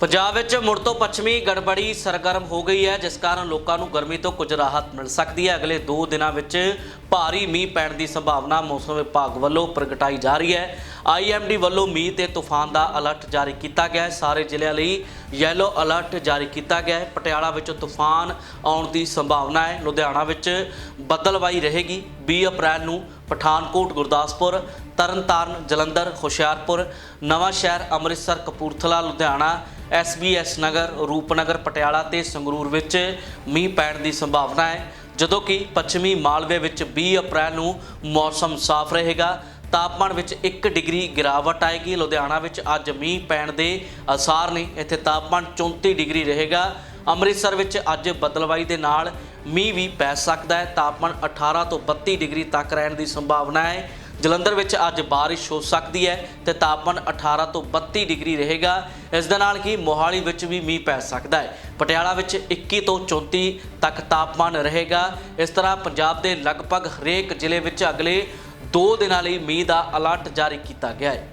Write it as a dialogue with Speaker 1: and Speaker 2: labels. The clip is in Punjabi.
Speaker 1: ਪੰਜਾਬ ਵਿੱਚ ਮੁੜ ਤੋਂ ਪੱਛਮੀ ਗੜਬੜੀ ਸਰਗਰਮ ਹੋ ਗਈ ਹੈ, ਜਿਸ ਕਾਰਨ ਲੋਕਾਂ ਨੂੰ ਗਰਮੀ ਤੋਂ ਕੁਝ ਰਾਹਤ ਮਿਲ ਸਕਦੀ ਹੈ। ਅਗਲੇ 2 ਦਿਨਾਂ ਵਿੱਚ ਭਾਰੀ ਮੀਂਹ ਪੈਣ ਦੀ ਸੰਭਾਵਨਾ ਮੌਸਮ ਵਿਭਾਗ ਵੱਲੋਂ ਪ੍ਰਗਟਾਈ ਜਾ ਰਹੀ ਹੈ। ਆਈਐਮਡੀ ਵੱਲੋਂ ਮੀਂਹ ਤੇ ਤੂਫਾਨ ਦਾ ਅਲਰਟ ਜਾਰੀ ਕੀਤਾ ਗਿਆ ਹੈ। ਸਾਰੇ ਜ਼ਿਲ੍ਹਿਆਂ ਲਈ ਯੈਲੋ ਅਲਰਟ ਜਾਰੀ ਕੀਤਾ ਗਿਆ ਹੈ। ਪਟਿਆਲਾ ਵਿੱਚ ਤੂਫਾਨ ਆਉਣ ਦੀ ਸੰਭਾਵਨਾ ਹੈ। ਲੁਧਿਆਣਾ ਵਿੱਚ ਬੱਦਲਵਾਈ ਰਹੇਗੀ। 20 ਅਪ੍ਰੈਲ ਨੂੰ ਪਠਾਨਕੋਟ, ਗੁਰਦਾਸਪੁਰ, ਤਰਨਤਾਰਨ, ਜਲੰਧਰ, ਹੁਸ਼ਿਆਰਪੁਰ, ਨਵਾਂ ਸ਼ਹਿਰ ਅੰਮ੍ਰਿਤਸਰ, ਕਪੂਰਥਲਾ, ਲੁਧਿਆਣਾ ਐਸਬੀਐਸ ਨਗਰ, ਰੂਪਨਗਰ, ਪਟਿਆਲਾ ਤੇ ਸੰਗਰੂਰ ਵਿੱਚ ਮੀਂਹ ਪੈਣ ਦੀ ਸੰਭਾਵਨਾ ਹੈ। ਜਦੋਂ ਕਿ ਪੱਛਮੀ ਮਾਲਵੇ ਵਿੱਚ 20 ਅਪ੍ਰੈਲ ਨੂੰ ਮੌਸਮ ਸਾਫ਼ ਰਹੇਗਾ। ਤਾਪਮਾਨ ਵਿੱਚ 1 ਡਿਗਰੀ ਗਿਰਾਵਟ ਆਏਗੀ। ਲੁਧਿਆਣਾ ਵਿੱਚ ਅੱਜ ਮੀਂਹ ਪੈਣ ਦੇ ਅਸਾਰ ਨੇ ਇੱਥੇ ਤਾਪਮਾਨ 34 ਡਿਗਰੀ ਰਹੇਗਾ। ਅੰਮ੍ਰਿਤਸਰ ਵਿੱਚ ਅੱਜ ਬਦਲਵਾਈ ਦੇ ਨਾਲ ਮੀਂਹ ਵੀ ਪੈ ਸਕਦਾ ਹੈ। ਤਾਪਮਾਨ 18 ਤੋਂ 32 ਡਿਗਰੀ ਤੱਕ ਰਹਿਣ ਦੀ ਸੰਭਾਵਨਾ ਹੈ। ਜਲੰਧਰ ਵਿੱਚ ਅੱਜ ਬਾਰਿਸ਼ ਹੋ ਸਕਦੀ ਹੈ ਤੇ ਤਾਪਮਾਨ 18 ਤੋਂ 32 ਡਿਗਰੀ ਰਹੇਗਾ। ਇਸ ਦੇ ਨਾਲ ਹੀ ਮੋਹਾਲੀ ਵਿੱਚ ਵੀ ਮੀਂਹ ਪੈ ਸਕਦਾ ਹੈ। ਪਟਿਆਲਾ ਵਿੱਚ 21 ਤੋਂ 34 ਤੱਕ ਤਾਪਮਾਨ ਰਹੇਗਾ। ਇਸ ਤਰ੍ਹਾਂ ਪੰਜਾਬ ਦੇ ਲਗਭਗ ਹਰੇਕ ਜ਼ਿਲ੍ਹੇ ਵਿੱਚ ਅਗਲੇ 2 ਦਿਨਾਂ ਲਈ ਮੀਂਹ ਦਾ ਅਲਰਟ ਜਾਰੀ ਕੀਤਾ ਗਿਆ ਹੈ।